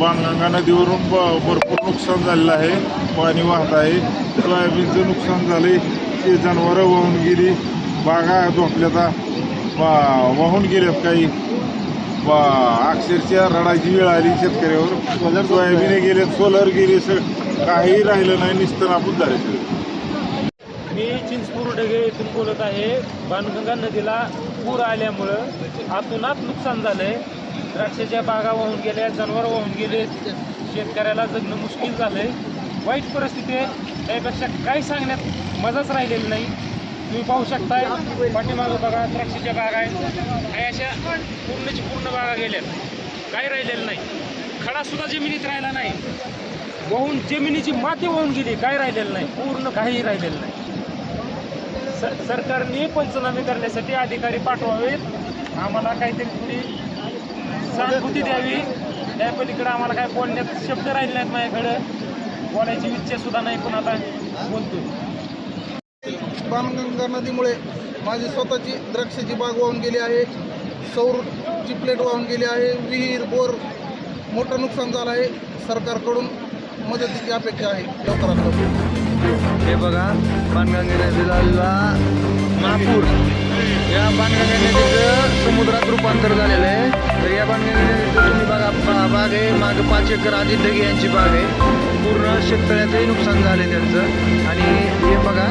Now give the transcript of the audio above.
बाणगंगा नदीवरून ब भरपूर नुकसान झालेलं आहे. पाणी वाहत आहे. सोयाबीनचं नुकसान झाले ते जनावरं वाहून गेली. बागा झोपल्याता वा वाहून गेल्यात काही. वा अक्षरशः रडायची वेळ आली शेतकऱ्यावर. सोयाबीन गेले सोलर गेले सग काही राहिलं नाही. निस्तनापूत झाले सगळे. मी चिंचपूर ढगे येथून बोलत आहे. बाणगंगा नदीला पूर आल्यामुळं आतूनात नुकसान झालंय. द्राक्षाच्या बागा वाहून गेल्या जनावर वाहून गेले. शेतकऱ्याला जगणं मुश्किल झालंय. वाईट परिस्थिती आहे. त्यापेक्षा काही सांगण्यात मजाच राहिलेली नाही. तुम्ही पाहू शकताय पाठीमागं बघा द्राक्षाच्या बागा आहेत. काही अशा पूर्णची पूर्ण बागा गेल्यात. काही राहिलेलं नाही. खडासुद्धा जमिनीत राहिला नाही. वाहून जमिनीची माती वाहून गेली. काय राहिलेलं नाही. पूर्ण काही राहिलेलं नाही. स- सरकारने पंचनामे करण्यासाठी अधिकारी पाठवावेत. आम्हाला काहीतरी थोडी सहानुभूती द्यावी. त्या पलीकडे आम्हाला काय बोलण्यात शब्द राहिले नाहीत माझ्याकडं. बोलायची इच्छा सुद्धा नाही पण आता बोलतोय बाणगंगा नदीमुळे माझी स्वतःची द्राक्षाची बाग वाहून गेली आहे. सौरची प्लेट वाहून गेली आहे. विहीर बोर मोठं नुकसान झालं आहे. सरकारकडून मदतीची अपेक्षा आहे. लवकरात लवकर हे बघा बाणगंगा नदीला महापूर. या बाणगंगा नदीचं समुद्रात रूपांतर झालेलं बाग आहे. मागं पाच एकर आदित्य यांची बाग आहे. पूर्ण शेतकऱ्याचंही नुकसान झालं त्यांचं. आणि हे बघा